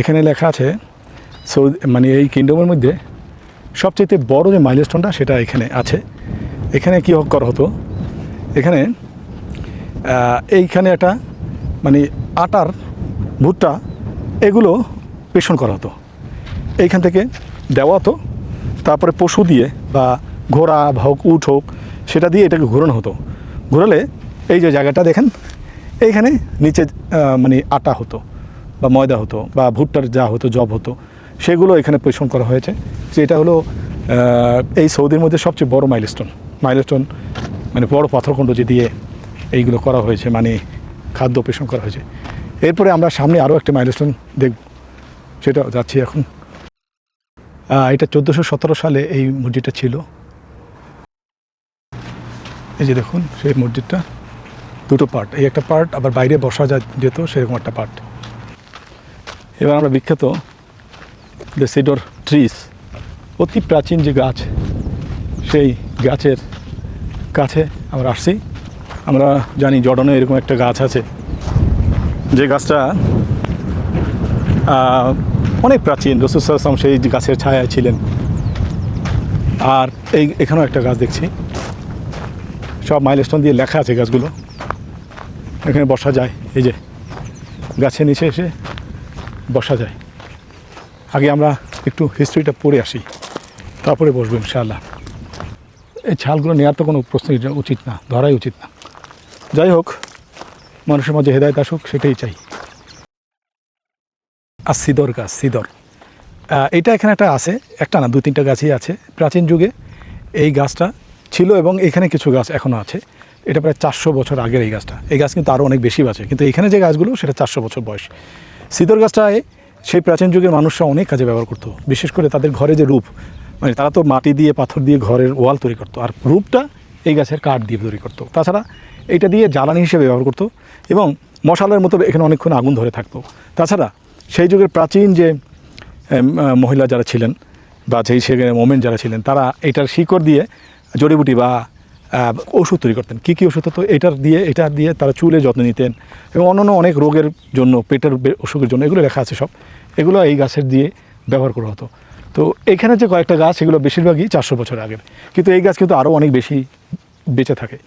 এখানে লেখা আছে, সৌদি মানে এই কিংডমের মধ্যে সবচেয়ে বড় যে মাইলস্টোনটা সেটা এখানে আছে। এখানে কী করা হতো? এখানে এইখানে একটা মানে আটার ভুট্টা, এগুলো পেষণ করা হতো। এইখান থেকে দেওয়া হতো, তারপরে পশু দিয়ে বা ঘোড়া হোক, উট হোক, সেটা দিয়ে এটাকে ঘোরানো হতো। ঘোরালে এই যে জায়গাটা দেখেন, এইখানে নিচে মানে আটা হতো। বা ময়দা হতো বা ভুট্টার যা হতো জব হতো, সেগুলো এখানে পেষণ করা হয়েছে। যে এটা হলো এই সৌদির মধ্যে সবচেয়ে বড় মাইলস্টোন। মাইলস্টোন মানে বড় পাথরখণ্ড যে দিয়ে এইগুলো করা হয়েছে মানে খাদ্য পেষণ করা হয়েছে। এরপরে আমরা সামনে আরও একটা মাইলস্টোন দেখব। সেটা যাচ্ছি এখন। এটা চোদ্দোশো সতেরো সালে এই মসজিদটা ছিল। এই যে দেখুন, সেই মসজিদটা। দুটো পার্ট এই একটা পার্ট আবার বাইরে বসা যা যেত, সেরকম একটা পার্ট এবার আমরা বিখ্যাত দ্য সিডর ট্রিস অতি প্রাচীন যে গাছ, সেই গাছের কাছে আমরা আসছি। আমরা জানি জর্ডনে এরকম একটা গাছ আছে। যে গাছটা অনেক প্রাচীন। রসুসাম সেই গাছের ছায়ায় ছিলেন। আর এই, এখানেও একটা গাছ দেখছি। সব মাইলস্টোন দিয়ে লেখা আছে গাছগুলো। এখানে বসা যায়। এই যে, গাছের নিচে এসে বসা যায়। আগে আমরা একটু হিস্ট্রিটা পড়ে আসি। তারপরে বসবো ইনশাআল্লাহ। এই ছালগুলো নেওয়ার তো কোনো প্রশ্ন উচিত না, ধরাই উচিত না। যাই হোক, মানুষের মধ্যে হেদায়ত আসুক, সেটাই চাই। আর সিদর গাছ, সিদর। এটা এখানে একটা আছে, একটা না দু তিনটা গাছই আছে। প্রাচীন যুগে এই গাছটা ছিল এবং এখানে কিছু গাছ এখনও আছে। এটা প্রায় চারশো বছর আগের এই গাছটা। এই গাছ কিন্তু আরও অনেক বেশি বাঁচে। কিন্তু এখানে যে গাছগুলো, সেটা চারশো বছর বয়স। সিদর গাছটায় সেই প্রাচীন যুগের মানুষরা অনেক কাজে ব্যবহার করতো। বিশেষ করে তাদের ঘরে যে রূপ মানে তারা তো মাটি দিয়ে, পাথর দিয়ে ঘরের ওয়াল তৈরি করতো। আর রূপটা এই গাছের কাঠ দিয়ে তৈরি করতো। তাছাড়া এইটা দিয়ে জ্বালানি হিসেবে ব্যবহার করতো এবং মশালার মতো এখানে অনেকক্ষণ আগুন ধরে থাকতো। তাছাড়া সেই যুগের প্রাচীন যে মহিলা যারা ছিলেন বা সেই সেখানে মোমেন্ট যারা ছিলেন, তারা এটার শিকড় দিয়ে জড়িবুটি বা ওষুধ তৈরি করতেন। কী কী ওষুধ হতো? এটার দিয়ে, এটা দিয়ে তারা চুলে যত্ন নিতেন এবং অন্যান্য অনেক রোগের জন্য, পেটের অসুখের জন্য এগুলো লেখা আছে সব। এগুলো এই গাছের দিয়ে ব্যবহার করা হতো। তো এখানে যে কয়েকটা গাছ, এগুলো বেশিরভাগই চারশো বছর আগের কিন্তু এই গাছ কিন্তু আরও অনেক বেশি বেঁচে থাকে।